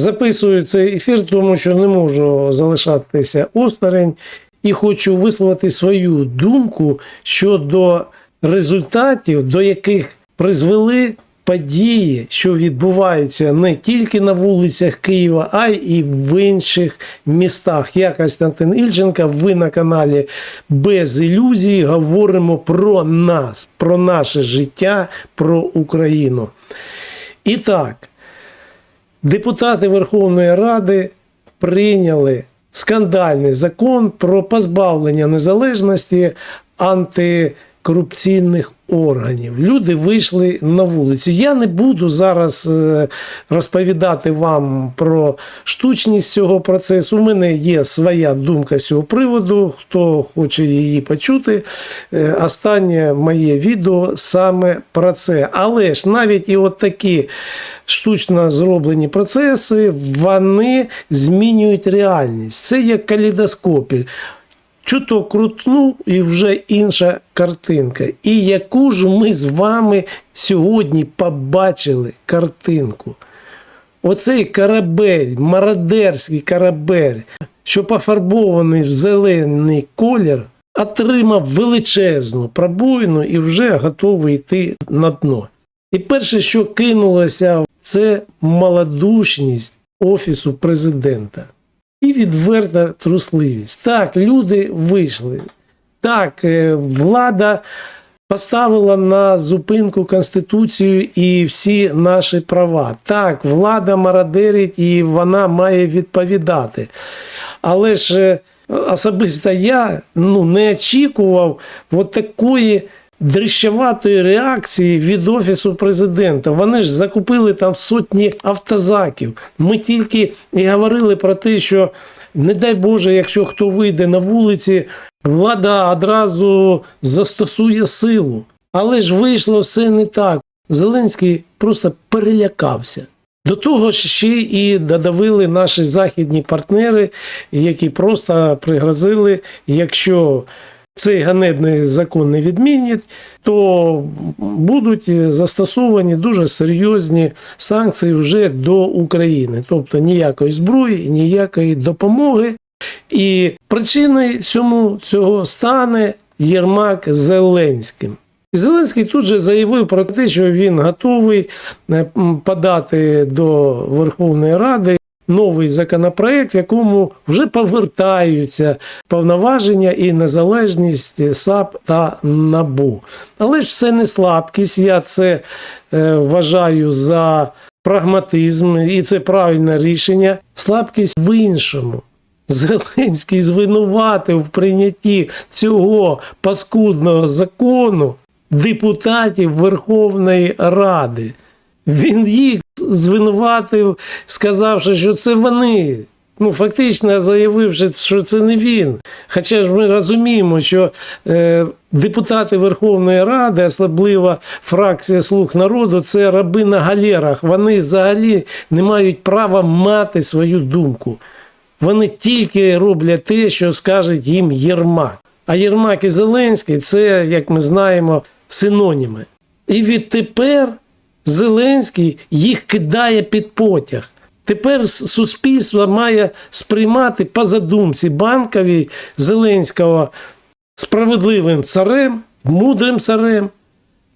Записую цей ефір, тому що не можу залишатися осторонь і хочу висловити свою думку щодо результатів, до яких призвели події, що відбуваються не тільки на вулицях Києва, а й в інших містах. Я Костянтин Ільченка, ви на каналі Без ілюзій говоримо про нас, про наше життя, про Україну. І так, депутати Верховної Ради прийняли скандальний закон про позбавлення незалежності антикорупційних органів. Люди вийшли на вулицю. Я не буду зараз е, розповідати вам про штучність цього процесу. У мене є своя думка з цього приводу. Хто хоче її почути, е, останнє моє відео саме про це. Але ж навіть і от такі штучно зроблені процеси, вони змінюють реальність. Це як калейдоскопі. Чуток крутнув і вже інша картинка. І яку ж ми з вами сьогодні побачили картинку? Оцей корабель, мародерський корабель, що пофарбований в зелений колір, отримав величезну пробоїну і вже готовий йти на дно. І перше, що кинулося, це малодушність Офісу президента і відверта трусливість. Так, люди вийшли. Так, е, влада поставила на зупинку Конституцію і всі наші права. Так, влада мародерить і вона має відповідати. Але ж е, особисто я ну, не очікував от такої дрищаватої реакції від Офісу президента. Вони ж закупили там сотні автозаків. Ми тільки і говорили про те, що не дай Боже, якщо хто вийде на вулиці, влада одразу застосує силу. Але ж вийшло все не так. Зеленський просто перелякався. До того ж ще і додавили наші західні партнери, які просто пригрозили, якщо цей ганебний закон не відмінять, то будуть застосовані дуже серйозні санкції вже до України, тобто ніякої зброї, ніякої допомоги. І причиною всьому цього стане Єрмак Зеленським. Зеленський тут же заявив про те, що він готовий е, подати до Верховної Ради новий законопроект, в якому вже повертаються повноваження і незалежність САП та НАБУ. Але ж це не слабкість. Я це е, вважаю за прагматизм, і це правильне рішення. Слабкість в іншому. Зеленський звинуватив в прийнятті цього паскудного закону депутатів Верховної Ради. Він їх звинуватив, сказавши, що це вони. Ну, фактично заявивши, що це не він. Хоча ж ми розуміємо, що е, депутати Верховної Ради, особливо фракція Слуг народу, це раби на галерах. Вони взагалі не мають права мати свою думку. Вони тільки роблять те, що скаже їм Єрмак. А Єрмак і Зеленський це, як ми знаємо, синоніми. І відтепер Зеленський їх кидає під потяг. Тепер суспільство має сприймати по задумці банковій Зеленського справедливим царем, мудрим царем,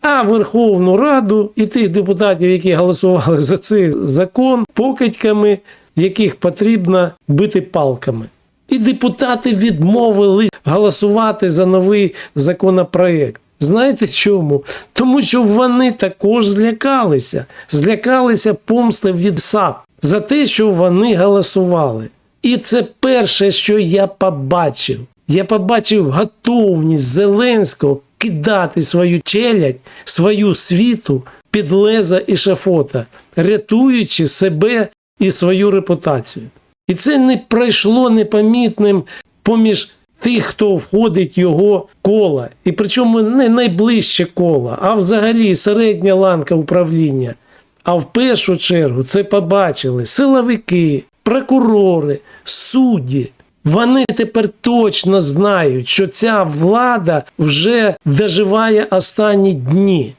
а Верховну Раду і тих депутатів, які голосували за цей закон, покидьками, яких потрібно бити палками. І депутати відмовились голосувати за новий законопроект. Знаєте чому? Тому що вони також злякалися. Злякалися помсти від САП за те, що вони голосували. І це перше, що я побачив. Я побачив готовність Зеленського кидати свою челядь, свою світу під леза і шафота, рятуючи себе і свою репутацію. І це не пройшло непомітним поміж тих, хто входить в його кола. І причому не найближче коло, а взагалі середня ланка управління. А в першу чергу це побачили силовики, прокурори, судді. Вони тепер точно знають, що ця влада вже доживає останні дні.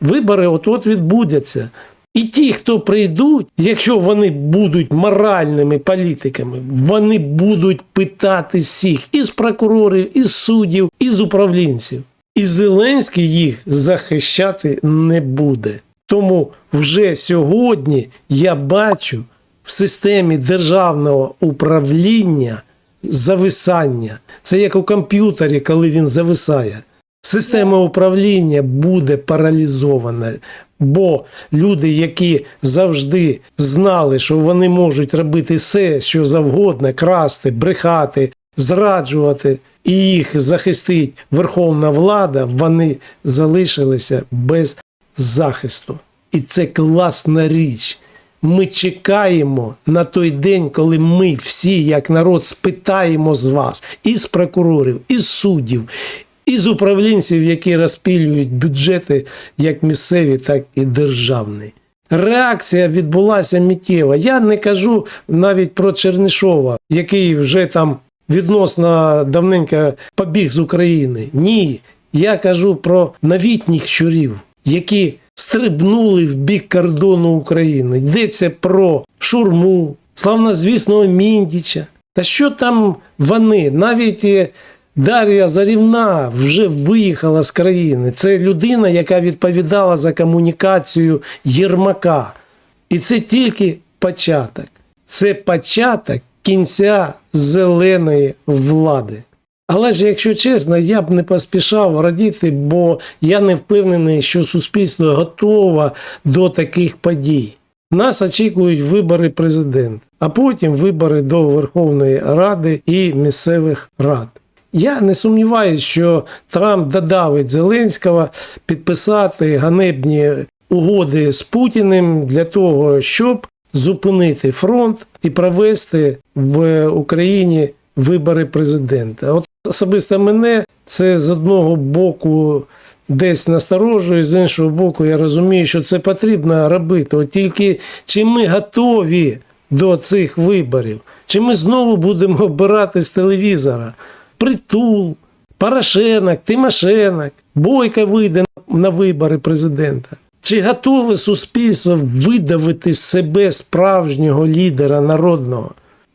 Вибори от-от відбудуться. І ті, хто прийдуть, якщо вони будуть моральними політиками, вони будуть питати всіх із прокурорів, із суддів, із управлінців. І Зеленський їх захищати не буде. Тому вже сьогодні я бачу в системі державного управління зависання. Це як у комп'ютері, коли він зависає. Система управління буде паралізована, бо люди, які завжди знали, що вони можуть робити все, що завгодно, красти, брехати, зраджувати, і їх захистить верховна влада, вони залишилися без захисту. І це класна річ. Ми чекаємо на той день, коли ми всі, як народ, спитаємо з вас, із прокурорів, із суддів, із управлінців, які розпилюють бюджети як місцеві, так і державні. Реакція відбулася миттєва. Я не кажу навіть про Чернишова, який вже там відносно давненько побіг з України. Ні, я кажу про новітніх щурів, які стрибнули в бік кордону України. Йдеться про шурму, славнозвісного Міндіча. Та що там вони? Навіть е, Дар'я Зарівна вже виїхала з країни. Це людина, яка відповідала за комунікацію Єрмака. І це тільки початок. Це початок кінця зеленої влади. Але ж, якщо чесно, я б не поспішав радіти, бо я не впевнений, що суспільство готове до таких подій. Нас очікують вибори президента, а потім вибори до Верховної Ради і місцевих рад. Я не сумніваюся, що Трамп додавить Зеленського підписати ганебні угоди з Путіним для того, щоб зупинити фронт і провести в Україні вибори президента. От особисто мене це з одного боку десь насторожує, з іншого боку, я розумію, що це потрібно робити. От тільки чи ми готові до цих виборів, чи ми знову будемо обирати з телевізора притул, Порошенок, Тимошенок, Бойко вийде на вибори президента. Чи готове суспільство видавити себе справжнього лідера народного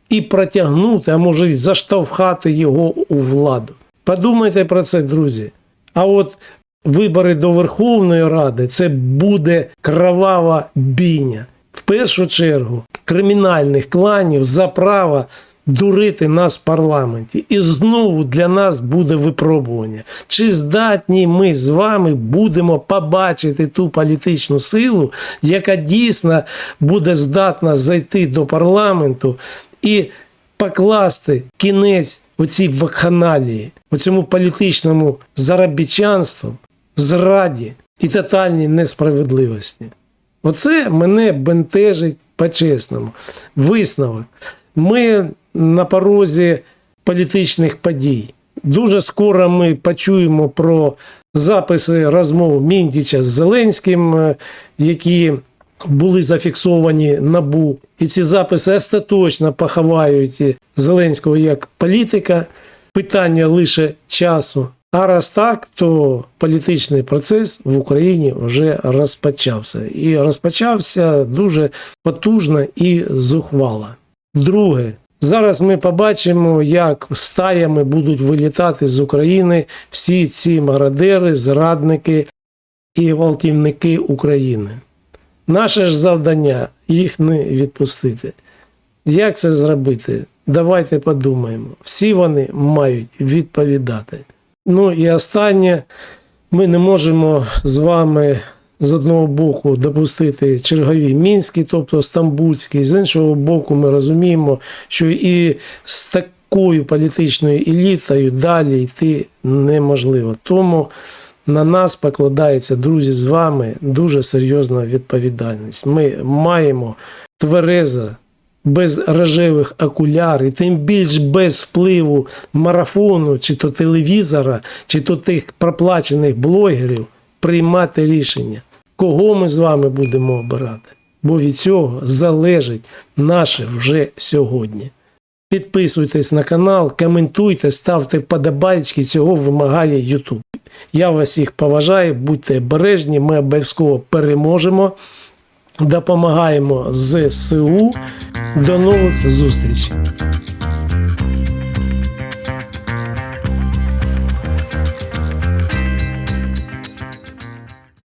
і протягнути, а може заштовхати його у владу? Подумайте про це, друзі. А от вибори до Верховної Ради це буде кровава бійня. В першу чергу кримінальних кланів за право дурити нас в парламенті. І знову для нас буде випробування. Чи здатні ми з вами будемо побачити ту політичну силу, яка дійсно буде здатна зайти до парламенту і покласти кінець оцій вакханалії, оцьому політичному заробітчанству, зраді і тотальній несправедливості. Оце мене бентежить по-чесному. Висновок. Ми на порозі політичних подій. Дуже скоро ми почуємо про записи розмов Міндіча з Зеленським, е, які були зафіксовані набу. І ці записи остаточно поховають Зеленського як політика. Питання лише часу. А раз так, то політичний процес в Україні вже розпочався. І розпочався дуже потужно і зухвало. Друге, зараз ми побачимо, як стаями будуть вилітати з України всі ці мародери, зрадники і гвалтівники України. Наше ж завдання їх не відпустити. Як це зробити? Давайте подумаємо. Всі вони мають відповідати. Ну і останнє, ми не можемо з вами з одного боку допустити чергові мінські, тобто стамбульські, з іншого боку, ми розуміємо, що і з такою політичною елітою далі йти неможливо. Тому на нас покладається, друзі, з вами дуже серйозна відповідальність. Ми маємо тверезо без рожевих окуляр, і тим більш без впливу марафону, чи то телевізора, чи то тих проплачених блогерів приймати рішення, кого ми з вами будемо обирати. Бо від цього залежить наше вже сьогодні. Підписуйтесь на канал, коментуйте, ставте вподобайки, цього вимагає YouTube. Я вас всіх поважаю, будьте обережні, ми обов'язково переможемо. допомагаємо ЗСУ. До нових зустрічей!